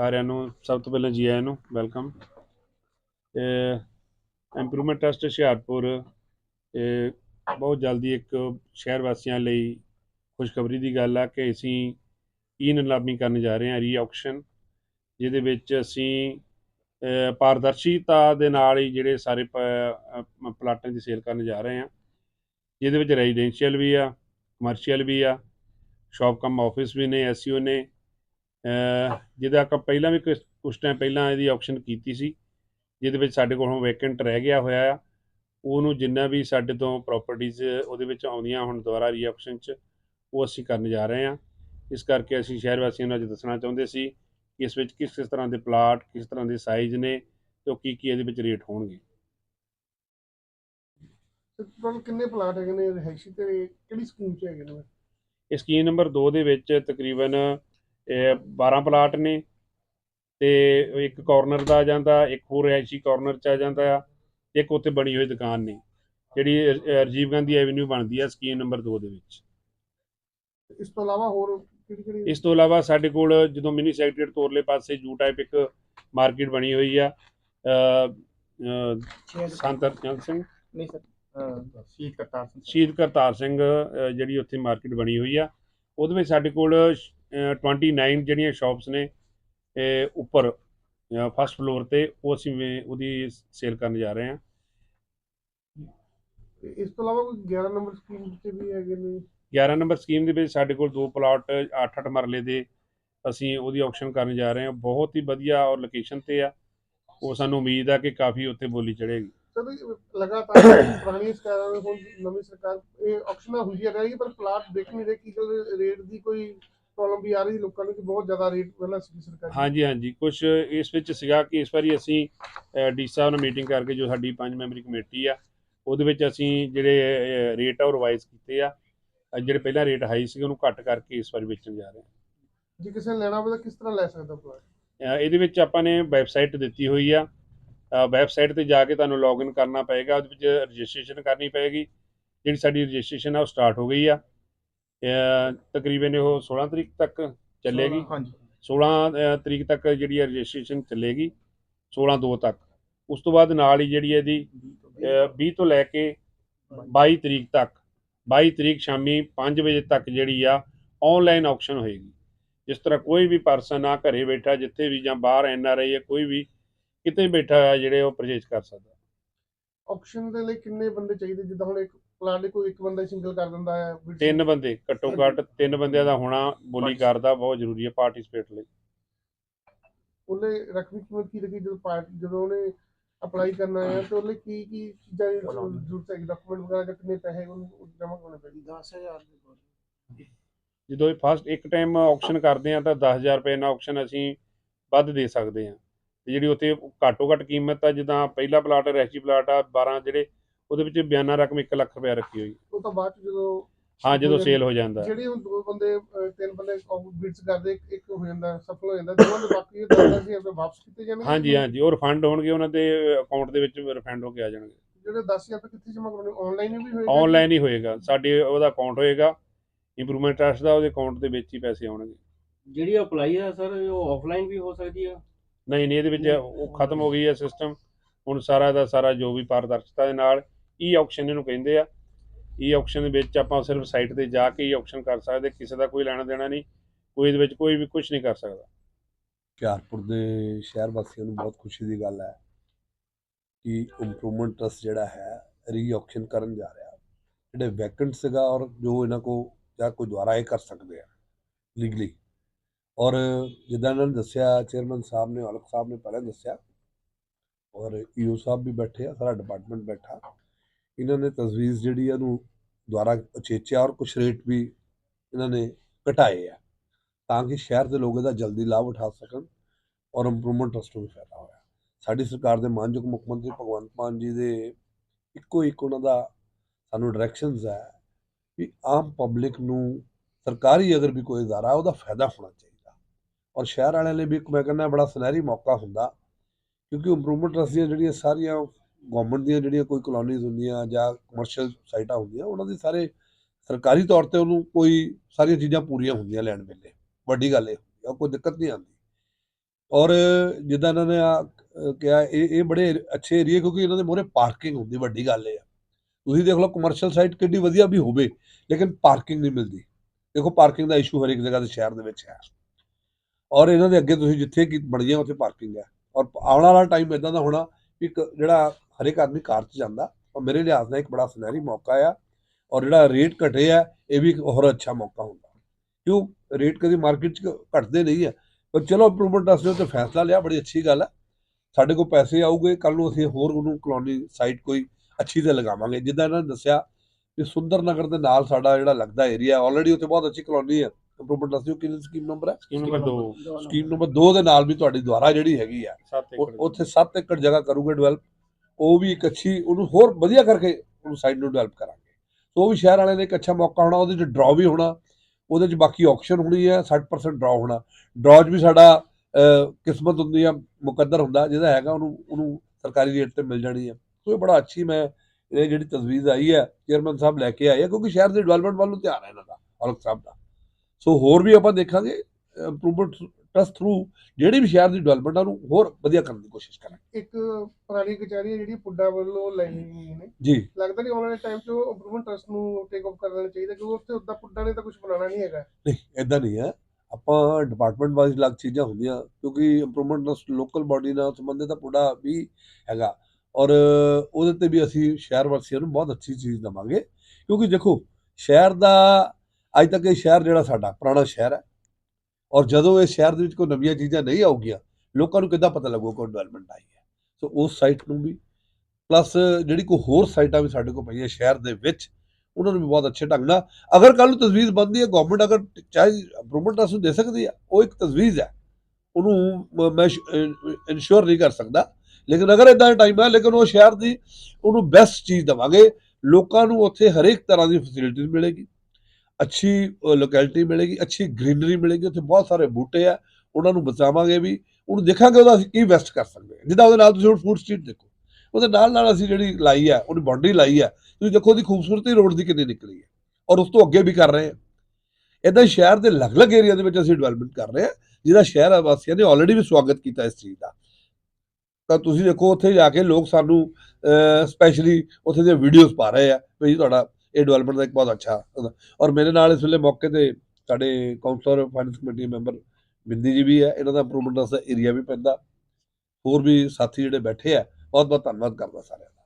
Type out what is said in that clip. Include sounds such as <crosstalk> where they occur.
ਸਾਰਿਆਂ ਨੂੰ, ਸਭ ਤੋਂ ਪਹਿਲਾਂ ਜੀ ਆਇਆਂ ਨੂੰ ਵੈਲਕਮ ਇੰਪਰੂਵਮੈਂਟ ਟਰਸਟ ਹੁਸ਼ਿਆਰਪੁਰ ਇਹ ਬਹੁਤ ਜਲਦੀ ਇੱਕ ਸ਼ਹਿਰ ਵਾਸੀਆਂ ਲਈ ਖੁਸ਼ਖਬਰੀ ਦੀ ਗੱਲ ਆ ਕਿ ਅਸੀਂ ਈ ਨਿਲਾਮੀ ਕਰਨ ਜਾ ਰਹੇ ਹਾਂ ਰੀ ਆਕਸ਼ਨ ਜਿਹਦੇ ਵਿੱਚ ਅਸੀਂ ਪਾਰਦਰਸ਼ੀਤਾ ਦੇ ਨਾਲ ਹੀ ਜਿਹੜੇ ਸਾਰੇ ਪਲਾਟਾਂ ਦੀ ਸੇਲ ਕਰਨ ਜਾ ਰਹੇ ਹਾਂ। ਜਿਹਦੇ ਵਿੱਚ ਰੈਜ਼ੀਡੈਂਸ਼ੀਅਲ ਵੀ ਆ ਕਮਰਸ਼ੀਅਲ ਵੀ ਆ ਸ਼ਾਪ ਕਮ ਆਫਿਸ ਵੀ ਨੇ ਐਸਯੂ ਨੇ ਜਿਹਦਾ ਆਪਾਂ ਪਹਿਲਾਂ ਵੀ ਕੁਛ ਟਾਈਮ ਪਹਿਲਾਂ ਇਹਦੀ ਆਕਸ਼ਨ ਕੀਤੀ ਸੀ ਜਿਹਦੇ ਵਿੱਚ ਸਾਡੇ ਕੋਲ ਹੁਣ ਵੈਕੈਂਟ ਰਹਿ ਗਿਆ ਹੋਇਆ ਆ। ਉਹਨੂੰ ਜਿੰਨਾ ਵੀ ਸਾਡੇ ਤੋਂ ਪ੍ਰਾਪਰਟੀਆਂ ਉਹਦੇ ਵਿੱਚ ਆਉਂਦੀਆਂ ਹੁਣ ਦੁਬਾਰਾ ਰੀ ਆਕਸ਼ਨ 'ਚ ਉਹ ਅਸੀਂ ਕਰਨ ਜਾ ਰਹੇ ਹਾਂ ਇਸ ਕਰਕੇ ਅਸੀਂ ਸ਼ਹਿਰ ਵਾਸੀਆਂ ਨੂੰ ਅੱਜ ਦੱਸਣਾ ਚਾਹੁੰਦੇ ਸੀ ਕਿ ਇਸ ਵਿੱਚ ਕਿਸ ਕਿਸ ਤਰ੍ਹਾਂ ਦੇ ਪਲਾਟ ਕਿਸ ਤਰ੍ਹਾਂ ਦੇ ਸਾਈਜ਼ ਨੇ ਤੇ ਉਹ ਕੀ ਕੀ ਇਹਦੇ ਵਿੱਚ ਰੇਟ ਹੋਣਗੇ। ਟੋਟਲ ਕਿੰਨੇ ਪਲਾਟ ਹੈਗੇ ਨੇ ਰਿਹਾਇਸ਼ੀ ਤੇ ਕਿਹੜੀ ਸਕੀਮ ਚ ਹੈਗੇ ਨੇ? ਇਹ ਸਕੀਮ ਨੰਬਰ 2 ਦੇ ਵਿੱਚ ਤਕਰੀਬਨ 12 ਪਲਾਟ ਨੇ ਤੇ ਇੱਕ ਕਾਰਨਰ ਦਾ ਆ ਜਾਂਦਾ ਇੱਕ ਹੋਰ ਰਿਹਾਇਸ਼ੀ ਕਾਰਨਰ ਚ ਆ ਜਾਂਦਾ ਆ ਇੱਕ ਉੱਥੇ ਬਣੀ ਹੋਈ ਦੁਕਾਨ ਨੇ ਜਿਹੜੀ ਰਾਜੀਵ ਗਾਂਧੀ ਐਵਨਿਊ ਬਣਦੀ ਆ ਸਕੀਮ ਨੰਬਰ 2 ਦੇ ਵਿੱਚ। ਇਸ ਤੋਂ ਇਲਾਵਾ ਹੋਰ ਕਿਹੜੀ ਕਿਹੜੀ? ਇਸ ਤੋਂ ਇਲਾਵਾ ਸਾਡੇ ਕੋਲ ਜਦੋਂ ਮਿਨੀ ਸੈਕਟਰੀਏਟ ਤੋਰਲੇ ਪਾਸੇ ਯੂ ਟਾਈਪ ਇੱਕ ਮਾਰਕੀਟ ਬਣੀ ਹੋਈ ਆ ਅ, ਅ, ਸੰਤ ਹਰਚੰਦ ਸਿੰਘ। ਨਹੀਂ ਸਰ ਸ਼ਹੀਦ ਕਰਤਾਰ ਸਿੰਘ। ਸ਼ਹੀਦ ਕਰਤਾਰ ਸਿੰਘ ਜਿਹੜੀ ਉੱਥੇ ਮਾਰਕੀਟ ਬਣੀ ਹੋਈ ਆ ਉਹਦੇ ਵਿੱਚ ਸਾਡੇ ਕੋਲ 29 ਜਿਹੜੀਆਂ ਸ਼ਾਪਸ ਨੇ ਇਹ ਉੱਪਰ ਫਸਟ ਫਲੋਰ ਤੇ ਉਹ ਅਸੀਂ ਉਹਦੀ ਸੇਲ ਕਰਨ ਜਾ ਰਹੇ ਹਾਂ। ਇਸ ਤੋਂ ਇਲਾਵਾ ਕੋਈ 11 ਨੰਬਰ ਸਕੀਮ ਤੇ ਵੀ ਹੈਗੇ ਨੇ? 11 ਨੰਬਰ ਸਕੀਮ ਦੇ ਵਿੱਚ ਸਾਡੇ ਕੋਲ ਦੋ ਪਲਾਟ 8-8 ਮਰਲੇ ਦੇ ਅਸੀਂ ਉਹਦੀ ਆਕਸ਼ਨ ਕਰਨ ਜਾ ਰਹੇ ਹਾਂ। ਬਹੁਤ ਹੀ ਵਧੀਆ ਔਰ ਲੋਕੇਸ਼ਨ ਤੇ ਆ। ਉਹ ਸਾਨੂੰ ਉਮੀਦ ਆ ਕਿ ਕਾਫੀ ਉੱਥੇ ਬੋਲੀ ਚੜੇਗੀ ਲਗਾਤਾਰ <coughs> ਪੁਰਾਣੀ ਸਰਕਾਰਾਂ ਹੁਣ ਨਵੀਂ ਸਰਕਾਰ ਇਹ ਆਕਸ਼ਨਾਂ ਹੁੰਦੀਆਂ ਰਹੀ ਪਰ ਪਲਾਟ ਦੇਖ ਨਹੀਂ ਰਹੇ ਕਿ ਰੇਟ ਦੀ ਕੋਈ ਪ੍ਰੋਬਲਮ ਵੀ ਆ ਰਹੀ ਲੋਕਾਂ ਨੂੰ ਕਿ ਬਹੁਤ ਜ਼ਿਆਦਾ ਰੇਟ ਪਹਿਲਾਂ ਸੀ ਸਰਕਾਰ। ਹਾਂਜੀ ਹਾਂਜੀ। ਕੁਝ ਇਸ ਵਿੱਚ ਸੀਗਾ ਕਿ ਇਸ ਵਾਰੀ ਅਸੀਂ ਡੀ ਸਾਹਿਬ ਨਾਲ ਮੀਟਿੰਗ ਕਰਕੇ ਜੋ ਸਾਡੀ ਪੰਜ ਮੈਂਬਰੀ ਕਮੇਟੀ ਆ ਉਹਦੇ ਵਿੱਚ ਅਸੀਂ ਜਿਹੜੇ ਰੇਟ ਆ ਉਹ ਰਿਵਾਈਜ਼ ਕੀਤੇ ਆ। ਜਿਹੜੇ ਪਹਿਲਾਂ ਰੇਟ ਹਾਈ ਸੀ ਉਹਨੂੰ ਘੱਟ ਕਰਕੇ ਇਸ ਵਾਰੀ ਵੇਚਣ ਜਾ ਰਹੇ ਹਾਂ ਜੇ ਕਿਸੇ ਨੇ ਲੈਣਾ ਹੋਵੇ ਤਾਂ ਕਿਸ ਤਰ੍ਹਾਂ ਲੈ ਸਕਦਾ ਪਲਾਟ ਇਹਦੇ ਵਿੱਚ ਆਪਾਂ ਨੇ ਵੈਬਸਾਈਟ ਦਿੱਤੀ ਹੋਈ ਆ। ਵੈਬਸਾਈਟ ਤੇ ਜਾ ਕੇ ਤੁਹਾਨੂੰ ਲੌਗਇਨ ਕਰਨਾ ਪਏਗਾ ਉਹਦੇ ਵਿੱਚ ਰਜਿਸਟ੍ਰੇਸ਼ਨ ਕਰਨੀ ਪਏਗੀ। ਜਿਹੜੀ ਸਾਡੀ ਰਜਿਸਟ੍ਰੇਸ਼ਨ ਆ ਉਹ ਸਟਾਰਟ ਹੋ ਗਈ ਆ। ਤਕਰੀਬਨ ਉਹ 16 ਤਰੀਕ ਤੱਕ ਚੱਲੇਗੀ। ਹਾਂਜੀ। 16 ਅ, ਤਰੀਕ ਤੱਕ ਜਿਹੜੀ ਰਜਿਸਟ੍ਰੇਸ਼ਨ ਚੱਲੇਗੀ 16 2 ਤੱਕ। ਉਸ ਤੋਂ ਬਾਅਦ ਨਾਲ ਹੀ ਜਿਹੜੀ ਇਹਦੀ ਅ, 20 ਤੋਂ ਲੈ ਕੇ 22 ਤਰੀਕ ਤੱਕ 22 ਤਰੀਕ ਸ਼ਾਮੀ 5 ਵਜੇ ਤੱਕ ਜਿਹੜੀ ਆ ਆਨਲਾਈਨ ਆਕਸ਼ਨ ਹੋਏਗੀ। ਜਿਸ ਤਰ੍ਹਾਂ ਕੋਈ ਵੀ ਪਰਸਨ ਆ ਘਰੇ ਬੈਠਾ ਜਿੱਥੇ ਵੀ ਜਾਂ ਬਾਹਰ ਐਨ ਆਰ ਆਈ ਹੈ ਕੋਈ ਵੀ ਕਿਤੇ ਬੈਠਾ ਹੋਇਆ ਜਿਹੜੇ ਉਹ ਪਰਚੇਜ ਕਰ ਸਕਦਾ। ਆਕਸ਼ਨ ਦੇ ਲਈ ਕਿੰਨੇ ਬੰਦੇ ਚਾਹੀਦੇ? ਜਿੱਦਾਂ ਹੁਣ ਇੱਕ ਪਲਾਟ ਦੇ ਕੋਈ ਇੱਕ ਬੰਦਾ ਸਿੰਗਲ ਕਰ ਦਿੰਦਾ ਹੈ ਤਿੰਨ ਬੰਦੇ ਘੱਟੋ ਘੱਟ ਤਿੰਨ ਬੰਦਿਆਂ ਦਾ ਹੋਣਾ ਬੋਲੀ ਕਰਦਾ ਬਹੁਤ ਜ਼ਰੂਰੀ ਹੈ ਪਾਰਟਿਸਿਪੇਟ ਲਈ। ਉਹਨੇ ਰਕਮੀ ਕੀਮਤ ਕੀ ਰੱਖੀ ਜਦੋਂ ਪਾਰਟੀ ਜਦੋਂ ਉਹਨੇ ਅਪਲਾਈ ਕਰਨਾ ਹੈ ਤੇ ਉਹਨੇ ਕੀ ਕੀ ਚੀਜ਼ਾਂ ਦੀ ਜ਼ਰੂਰਤ ਹੈਗੀ? ਡਾਕੂਮੈਂਟ ਵਗੈਰਾ ਕਿੰਨੇ ਪੈਸੇ ਉਹਨੂੰ ਜਮ੍ਹਾਂ ਕਰਨੇ ਪੈਣਗੇ? 10000 ਦੇ ਜਦੋਂ ਇਹ ਫਸਟ ਇੱਕ ਟਾਈਮ ਆਕਸ਼ਨ ਕਰਦੇ ਆ ਤਾਂ 10000 ਰੁਪਏ ਨਾਲ ਆਕਸ਼ਨ ਅਸੀਂ ਵੱਧ ਦੇ ਸਕਦੇ ਆ ਤੇ ਜਿਹੜੀ ਉੱਥੇ ਘੱਟੋ ਘੱਟ ਕੀਮਤ ਆ ਜਿੱਦਾਂ ਪਹਿਲਾ ਪਲਾਟ ਰੈਸੀ ਪਲਾਟ ਆ 12 ਜਿਹੜੇ ਉਹਦੇ ਵਿੱਚ ਬਿਆਨਾ ਰਕਮ 1 ਲੱਖ ਰੁਪਏ ਰੱਖੀ ਹੋਈ। ਉਹ ਤਾਂ ਬਾਅਦ ਚ ਜਦੋਂ ਹਾਂ ਜਦੋਂ ਸੇਲ ਹੋ ਜਾਂਦਾ। ਜਿਹੜੇ ਹੁਣ ਦੋ ਬੰਦੇ ਅਹ, ਤਿੰਨ ਬੰਦੇ ਬਿਡਸ ਕਰਦੇ ਇੱਕ- ਹੋ ਜਾਂਦਾ ਸਫਲ ਹੋ ਜਾਂਦਾ ਦੋਵਾਂ ਦੇ ਬਾਕੀ 10000 ਰੁਪਏ ਵਾਪਸ ਕੀਤੇ ਜਾਣਗੇ। ਹਾਂਜੀ ਹਾਂਜੀ ਉਹ ਰਿਫੰਡ ਹੋਣਗੇ ਉਹਨਾਂ ਦੇ ਅਕਾਊਂਟ ਦੇ ਵਿੱਚ ਰਿਫੰਡ ਹੋ ਕੇ ਆ ਜਾਣਗੇ। ਜਿਹੜੇ 10000 ਰੁਪਏ ਕਿੱਥੇ ਜਮ੍ਹਾਂ ਕਰਾਉਣੇ ਆਨਲਾਈਨ ਵੀ ਹੋਏਗਾ? ਆਨਲਾਈਨ ਹੀ ਹੋਏਗਾ। ਸਾਡੇ ਉਹਦਾ ਅਕਾਊਂਟ ਹੋਏਗਾ। ਇੰਪਰੂਵਮੈਂਟ ਟਰਸਟ ਦਾ ਉਹਦੇ ਅਕਾਊਂਟ ਦੇ ਵਿੱਚ ਹੀ ਪੈਸੇ ਆਉਣਗੇ। ਜਿਹੜੀ ਅਪਲਾਈ ਆ ਸਰ ਉਹ ਆਫਲਾਈਨ ਵੀ ਹੋ ਸਕਦੀ ਆ? ਨਹੀਂ ਨਹੀਂ ਇਹਦੇ ਵਿੱਚ ਉਹ ਖਤਮ ਹੋ ਗਈ ਹੈ ਸਿਸਟਮ ਹੁਣ ਸਾਰਾ ਦਾ ਸਾਰਾ ਜੋ ਵੀ ਪਾਰਦਰਸ਼ਤਾ ਦੇ ਨਾਲ ਈ ਆਕਸ਼ਨ ਇਹਨੂੰ ਕਹਿੰਦੇ ਆ। e ਈ ਆਕਸ਼ਨ ਦੇ ਵਿੱਚ ਆਪਾਂ ਸਿਰਫ ਸਾਈਟ ਤੇ ਜਾ ਕੇ e ਈ ਆਕਸ਼ਨ ਕਰ ਸਕਦੇ, ਕਿਸੇ ਦਾ ਕੋਈ ਲੈਣਾ ਦੇਣਾ ਨਹੀਂ, ਕੋਈ ਇਹਦੇ ਵਿੱਚ ਕੋਈ ਵੀ ਕੁਝ ਨਹੀਂ ਕਰ ਸਕਦਾ। ਹੁਸ਼ਿਆਰਪੁਰ ਦੇ ਸ਼ਹਿਰ ਵਾਸੀਆਂ ਨੂੰ ਬਹੁਤ ਖੁਸ਼ੀ ਦੀ ਗੱਲ ਹੈ ਕਿ ਇੰਪਰੂਵਮੈਂਟ ਟਰਸਟ ਜਿਹੜਾ ਹੈ ਰੀ ਆਕਸ਼ਨ ਕਰਨ ਜਾ ਰਿਹਾ। ਜਿਹੜੇ ਵੈਕੈਂਟ ਸੀਗਾ ਔਰ ਜੋ ਇਹਨਾਂ ਕੋ ਜਾਂ ਕੋਈ ਦੁਆਰਾ ਇਹ ਕਰ ਸਕਦੇ ਆ ਲੀਗਲੀ ਔਰ ਜਿੱਦਾਂ ਇਹਨਾਂ ਨੇ ਦੱਸਿਆ ਚੇਅਰਮੈਨ ਸਾਹਿਬ ਨੇ, ਔਲਖ ਸਾਹਿਬ ਨੇ ਪਹਿਲਾਂ ਦੱਸਿਆ। ਔਰ ਈਓ ਸਾਹਿਬ ਵੀ ਬੈਠੇ ਆ, ਸਾਰਾ ਡਿਪਾਰਟਮੈਂਟ ਬੈਠਾ। ਇਹਨਾਂ ਨੇ ਤਜਵੀਜ਼ ਜਿਹੜੀ ਆ ਨੂੰ ਦੁਆਰਾ ਉਚੇਚਿਆ ਔਰ ਕੁਛ ਰੇਟ ਵੀ ਇਹਨਾਂ ਨੇ ਘਟਾਏ ਆ, ਤਾਂ ਕਿ ਸ਼ਹਿਰ ਦੇ ਲੋਕ ਇਹਦਾ ਜਲਦੀ ਲਾਭ ਉਠਾ ਸਕਣ ਔਰ ਇੰਪਰੂਵਮੈਂਟ ਟਰਸਟ ਨੂੰ ਵੀ ਫਾਇਦਾ ਹੋਇਆ। ਸਾਡੀ ਸਰਕਾਰ ਦੇ ਮਾਨਯੋਗ ਮੁੱਖ ਮੰਤਰੀ ਭਗਵੰਤ ਮਾਨ ਜੀ ਦੇ ਇੱਕੋ ਇੱਕ ਉਹਨਾਂ ਦਾ ਸਾਨੂੰ ਡਾਇਰੈਕਸ਼ਨਸ ਹੈ ਕਿ ਆਮ ਪਬਲਿਕ ਨੂੰ ਸਰਕਾਰੀ ਅਗਰ ਵੀ ਕੋਈ ਇਦਾਰਾ ਉਹਦਾ ਫਾਇਦਾ ਹੋਣਾ ਚਾਹੀਦਾ। ਔਰ ਸ਼ਹਿਰ ਵਾਲਿਆਂ ਲਈ ਵੀ ਇੱਕ ਮੈਂ ਕਹਿੰਦਾ ਬੜਾ ਸੁਨਹਿਰੀ ਮੌਕਾ ਹੁੰਦਾ, ਕਿਉਂਕਿ ਇੰਪਰੂਵਮੈਂਟ ਟਰਸਟ ਦੀਆਂ ਜਿਹੜੀਆਂ ਸਾਰੀਆਂ ਗਵਰਨਮੈਂਟ ਦੀਆਂ ਜਿਹੜੀਆਂ ਕੋਈ ਕਲੋਨੀਜ਼ ਹੁੰਦੀਆਂ ਜਾਂ ਕਮਰਸ਼ੀਅਲ ਸਾਈਟਾਂ ਹੁੰਦੀਆਂ, ਉਹਨਾਂ ਦੀ ਸਾਰੇ ਸਰਕਾਰੀ ਤੌਰ ਤੇ ਉਹਨੂੰ ਕੋਈ ਸਾਰੀਆਂ ਚੀਜ਼ਾਂ ਪੂਰੀਆਂ ਹੁੰਦੀਆਂ ਲੈਣ ਵੇਲੇ। ਵੱਡੀ ਗੱਲ ਇਹ ਹੁੰਦੀ ਆ, ਕੋਈ ਦਿੱਕਤ ਨਹੀਂ ਆਉਂਦੀ। ਔਰ ਜਿੱਦਾਂ ਇਹਨਾਂ ਨੇ ਆ ਕਿਹਾ, ਇਹ ਇਹ ਬੜੇ ਅੱਛੇ ਏਰੀਏ ਕਿਉਂਕਿ ਇਹਨਾਂ ਦੇ ਮੂਹਰੇ ਪਾਰਕਿੰਗ ਹੁੰਦੀ, ਵੱਡੀ ਗੱਲ ਇਹ ਆ। ਤੁਸੀਂ ਦੇਖ ਲਓ ਕਮਰਸ਼ੀਅਲ ਸਾਈਟ ਕਿੰਨੀ ਵਧੀਆ ਵੀ ਹੋਵੇ, ਲੇਕਿਨ ਪਾਰਕਿੰਗ ਨਹੀਂ ਮਿਲਦੀ। ਦੇਖੋ ਪਾਰਕਿੰਗ ਦਾ ਇਸ਼ੂ ਹਰੇਕ ਜਗ੍ਹਾ ਦੇ ਸ਼ਹਿਰ ਦੇ ਵਿੱਚ ਹੈ। ਔਰ ਇਹਨਾਂ ਦੇ ਅੱਗੇ ਤੁਸੀਂ ਜਿੱਥੇ ਕੀ ਬਣੀਆਂ ਉੱਥੇ ਪਾਰਕਿੰਗ ਹੈ। ਔਰ ਆਉਣ ਵਾਲਾ ਟਾਈਮ ਇਦਾਂ ਦਾ ਹੋਣਾ ਵੀ ਇੱਕ ਜਿਹੜਾ ਹਰੇਕ ਆਦਮੀ ਕਾਰ 'ਚ ਜਾਂਦਾ। ਔਰ ਮੇਰੇ ਲਿਹਾਜ਼ ਨਾਲ ਇੱਕ ਬੜਾ ਸੁਨਹਿਰੀ ਮੌਕਾ ਆ। ਔਰ ਜਿਹੜਾ ਰੇਟ ਘਟੇ ਆ ਇਹ ਵੀ ਇੱਕ ਹੋਰ ਅੱਛਾ ਮੌਕਾ ਹੁੰਦਾ। ਕਿਉਂ? ਰੇਟ ਕਦੀ ਮਾਰਕੀਟ 'ਚ ਘਟਦੇ ਨਹੀਂ ਆ। ਪਰ ਚਲੋ ਇੰਪਰੂਵਮੈਂਟ ਵਾਸਤੇ ਤੇ ਫੈਸਲਾ ਲਿਆ ਬੜੀ ਅੱਛੀ ਗੱਲ ਹੈ ਸਾਡੇ ਕੋਲ ਪੈਸੇ ਆਉਗੇ ਕੱਲ ਨੂੰ ਅਸੀਂ ਹੋਰ ਉਹਨੂੰ ਕਲੋਨੀ ਸਾਈਟ ਕੋਈ ਅੱਛੀ ਤੇ ਲਗਾਵਾਂਗੇ। ਜਿੱਦਾਂ ਇਹਨਾਂ ਨੇ ਦੱਸਿਆ ਕਿ ਸੁੰਦਰ ਨਗਰ ਦੇ ਨਾਲ ਸਾਡਾ ਜਿਹੜਾ ਲੱਗਦਾ ਏਰੀਆ ਆਲਰੇਡੀ ਉੱਥੇ ਬਹੁਤ ਅੱਛੀ ਕਲੋਨੀ ਹੈ ਇੰਪਰੂਵਮੈਂਟ ਉਹ ਕਿੰਨੀ ਸਕੀਮ ਨੰਬਰ ਹੈ ਸਕੀਮ ਨੰਬਰ 2 ਸਕੀਮ ਨੰਬਰ 2 ਦੇ ਨਾਲ ਵੀ ਤੁਹਾਡੀ ਦੁਆਰਾ ਜਿਹੜੀ ਹੈਗੀ ਆ। 7 ਉਹ- ਏਕੜ ਉੱਥੇ 7 ਏਕੜ ਜਗ੍ਹਾ ਕਰੂਗੇ ਡਿਵੈਲਪ ਉਹ ਵੀ ਇੱਕ ਅੱਛੀ, ਉਹਨੂੰ ਹੋਰ ਵਧੀਆ ਕਰਕੇ ਉਹਨੂੰ ਸਾਈਡ ਨੂੰ ਡਿਵੈਲਪ ਕਰਾਂਗੇ। ਸੋ ਉਹ ਵੀ ਸ਼ਹਿਰ ਵਾਲਿਆਂ ਨੇ ਇੱਕ ਅੱਛਾ ਮੌਕਾ ਹੋਣਾ, ਉਹਦੇ 'ਚ ਡਰਾਅ ਵੀ ਹੋਣਾ, ਉਹਦੇ 'ਚ ਬਾਕੀ ਆਕਸ਼ਨ ਹੋਣੀ ਹੈ 60% ਡਰਾਅ ਹੋਣਾ। ਡਰਾਅ 'ਚ ਵੀ ਸਾਡਾ ਕਿਸਮਤ ਹੁੰਦੀ ਆ, ਮੁਕੱਦਰ ਹੁੰਦਾ, ਜਿਹਦਾ ਹੈਗਾ ਉਹਨੂੰ ਉਹਨੂੰ ਸਰਕਾਰੀ ਰੇਟ ਤੇ ਮਿਲ ਜਾਣੀ ਹੈ ਸੋ ਇਹ ਬੜਾ ਅੱਛੀ ਮੈਂ, ਇਹ ਜਿਹੜੀ ਤਜਵੀਜ਼ ਆਈ ਹੈ ਚੇਅਰਮੈਨ ਸਾਹਿਬ ਲੈ ਕੇ ਆਏ ਆ, ਕਿਉਂਕਿ ਸ਼ਹਿਰ ਦੇ ਡਿਵੈਲਪਮੈਂਟ ਵੱਲ ਨੂੰ ਧਿਆਨ ਹੈ ਇਹਨਾਂ ਦਾ, ਔਲਖ ਸਾਹਿਬ ਦਾ। ਸੋ ਹੋਰ ਵੀ ਆਪਾਂ ਦੇਖਾਂਗੇ ਇੰਪਰੂਵਮੈਂਟ ਟਰਸਟ ਥਰੂ ਜਿਹੜੀ ਵੀ ਸ਼ਹਿਰ ਦੀ ਡਿਵੈਲਪਮੈਂਟ ਆ ਉਹਨੂੰ ਹੋਰ ਵਧੀਆ ਕਰਨ ਦੀ ਕੋਸ਼ਿਸ਼ ਕਰਾਂਗੇ। ਇੱਕ ਪੁਰਾਣੀ ਕਚਹਿਰੀ ਹੈ ਜਿਹੜੀ ਪੁੱਡਾ ਵੱਲੋਂ ਲਈ ਗਈ ਨੇ। ਜੀ। ਲੱਗਦਾ ਨਹੀਂ ਆਉਣ ਵਾਲੇ ਟਾਈਮ 'ਚ ਇੰਪਰੂਵਮੈਂਟ ਟਰਸਟ ਨੂੰ ਟੇਕ ਆਫ ਕਰ ਲੈਣਾ ਚਾਹੀਦਾ ਕਿਉਂਕਿ ਉੱਥੇ ਉਦਾਂ ਪੁੱਡਾ ਨੇ ਤਾਂ ਕੁਝ ਬਣਾਉਣਾ ਨਹੀਂ ਹੈਗਾ। ਨਹੀਂ ਇਦਾਂ ਨਹੀਂ ਹੈ। ਆਪਾਂ ਡਿਪਾਰਟਮੈਂਟ ਵਾਈਜ਼ ਲੱਗ ਚੀਜ਼ਾਂ ਹੁੰਦੀਆਂ ਕਿਉਂਕਿ ਇੰਪਰੂਵਮੈਂਟ ਨਾਲ ਲੋਕਲ ਬਾਡੀ ਨਾਲ ਸੰਬੰਧਿਤ ਤਾਂ ਪੁੱਡਾ ਵੀ ਹੈਗਾ। ਔਰ ਉਹਦੇ ਤੇ ਵੀ ਅਸੀਂ ਸ਼ਹਿਰ ਵਾਸੀਆਂ ਨੂੰ ਬਹੁਤ ਅੱਛੀ ਚੀਜ਼ ਦਵਾਂਗੇ ਕਿਉਂਕਿ ਦੇਖੋ ਸ਼ਹਿਰ ਦਾ ਅੱਜ ਤੱਕ ਇਹ ਸ਼ਹਿਰ ਜਿਹੜਾ ਸਾਡਾ ਪੁਰਾਣਾ ਸ਼ਹਿਰ ਹੈ ਔਰ ਜਦੋਂ ਇਹ ਸ਼ਹਿਰ ਦੇ ਵਿੱਚ ਕੋਈ ਨਵੀਆਂ ਚੀਜ਼ਾਂ ਨਹੀਂ ਆਉਗੀਆਂ, ਲੋਕਾਂ ਨੂੰ ਕਿੱਦਾਂ ਪਤਾ ਲੱਗੂ ਕੋਈ ਡਿਵੈਲਪਮੈਂਟ ਆਈ ਹੈ? ਸੋ ਉਸ ਸਾਈਟ ਨੂੰ ਵੀ ਪਲੱਸ ਜਿਹੜੀ ਕੋਈ ਹੋਰ ਸਾਈਟਾਂ ਵੀ ਸਾਡੇ ਕੋਲ ਪਈਆਂ ਸ਼ਹਿਰ ਦੇ ਵਿੱਚ, ਉਹਨਾਂ ਨੂੰ ਵੀ ਬਹੁਤ ਅੱਛੇ ਢੰਗ ਨਾਲ, ਅਗਰ ਕੱਲ ਨੂੰ ਤਜਵੀਜ਼ ਬਣਦੀ ਹੈ ਗਵਰਨਮੈਂਟ ਅਗਰ ਚਾਹੇ ਇੰਪਰੂਵਮੈਂਟ ਨੂੰ ਦੇ ਸਕਦੀ ਹੈ, ਉਹ ਇੱਕ ਤਜਵੀਜ਼ ਹੈ, ਉਹਨੂੰ ਮੈਂ ਇਨਸ਼ੋਰ ਨਹੀਂ ਕਰ ਸਕਦਾ। ਲੇਕਿਨ ਅਗਰ ਇਦਾਂ ਦਾ ਟਾਈਮ ਹੈ, ਲੇਕਿਨ ਉਹ ਸ਼ਹਿਰ ਦੀ, ਉਹਨੂੰ ਬੈਸਟ ਚੀਜ਼ ਦਵਾਂਗੇ, ਲੋਕਾਂ ਨੂੰ ਉੱਥੇ ਹਰੇਕ ਤਰ੍ਹਾਂ ਦੀ ਫੈਸਿਲਿਟੀਜ਼ ਮਿਲੇਗੀ। ਅੱਛੀ ਲੋਕੈਲਿਟੀ ਮਿਲੇਗੀ, ਅੱਛੀ ਗ੍ਰੀਨਰੀ ਮਿਲੇਗੀ, ਉੱਥੇ ਬਹੁਤ ਸਾਰੇ ਬੂਟੇ ਆ, ਉਹਨਾਂ ਨੂੰ ਬਚਾਵਾਂਗੇ ਵੀ, ਉਹਨੂੰ ਦੇਖਾਂਗੇ ਉਹਦਾ ਅਸੀਂ ਕੀ ਵੈਸਟ ਕਰ ਸਕਦੇ ਹਾਂ। ਜਿੱਦਾਂ ਉਹਦੇ ਨਾਲ ਤੁਸੀਂ ਹੁਣ ਫੂਡ ਸਟਰੀਟ ਦੇਖੋ, ਉਹਦੇ ਨਾਲ ਨਾਲ ਅਸੀਂ ਜਿਹੜੀ ਲਾਈ ਹੈ ਉਹਦੀ ਬਾਉਂਡਰੀ ਲਾਈ ਹੈ ਤੁਸੀਂ ਦੇਖੋ ਉਹਦੀ ਖੂਬਸੂਰਤੀ ਰੋਡ ਦੀ ਕਿੰਨੀ ਨਿਕਲੀ ਹੈ ਔਰ ਉਸ ਤੋਂ ਅੱਗੇ ਵੀ ਕਰ ਰਹੇ ਹਾਂ ਇਦਾਂ ਸ਼ਹਿਰ ਦੇ ਅਲੱਗ-ਅਲੱਗ ਏਰੀਆ ਦੇ ਵਿੱਚ ਅਸੀਂ ਡਿਵੈਲਪਮੈਂਟ ਕਰ ਰਹੇ ਹਾਂ ਜਿਹਦਾ ਸ਼ਹਿਰ ਵਾਸੀਆਂ ਨੇ ਆਲਰੇਡੀ ਵੀ ਸਵਾਗਤ ਕੀਤਾ ਇਸ ਚੀਜ਼ ਦਾ। ਤਾਂ ਤੁਸੀਂ ਦੇਖੋ, ਉੱਥੇ ਜਾ ਕੇ ਲੋਕ ਸਾਨੂੰ ਸਪੈਸ਼ਲੀ ਉੱਥੇ ਦੀਆਂ ਵੀਡੀਓਜ਼ ਪਾ ਰਹੇ ਆ, ਵੀ ਤੁਹਾਡਾ ਇਹ ਡਿਵੈਲਪਮੈਂਟ ਦਾ ਇੱਕ ਬਹੁਤ ਅੱਛਾ ਔਰ ਮੇਰੇ ਨਾਲ ਇਸ ਵੇਲੇ ਮੌਕੇ ਤੇ ਸਾਡੇ ਕਾਉਂਸਲਰ ਫਾਈਨੈਂਸ ਕਮੇਟੀ ਮੈਂਬਰ ਬਿੰਦੀ ਜੀ ਵੀ ਹੈ, ਇਹਨਾਂ ਦਾ ਇੰਪਰੂਵਮੈਂਟ ਦਾ ਏਰੀਆ ਵੀ ਪੈਂਦਾ। ਹੋਰ ਵੀ ਸਾਥੀ ਜਿਹੜੇ ਬੈਠੇ ਆ ਬਹੁਤ ਬਹੁਤ ਧੰਨਵਾਦ ਕਰਦਾ ਸਾਰਿਆਂ ਦਾ।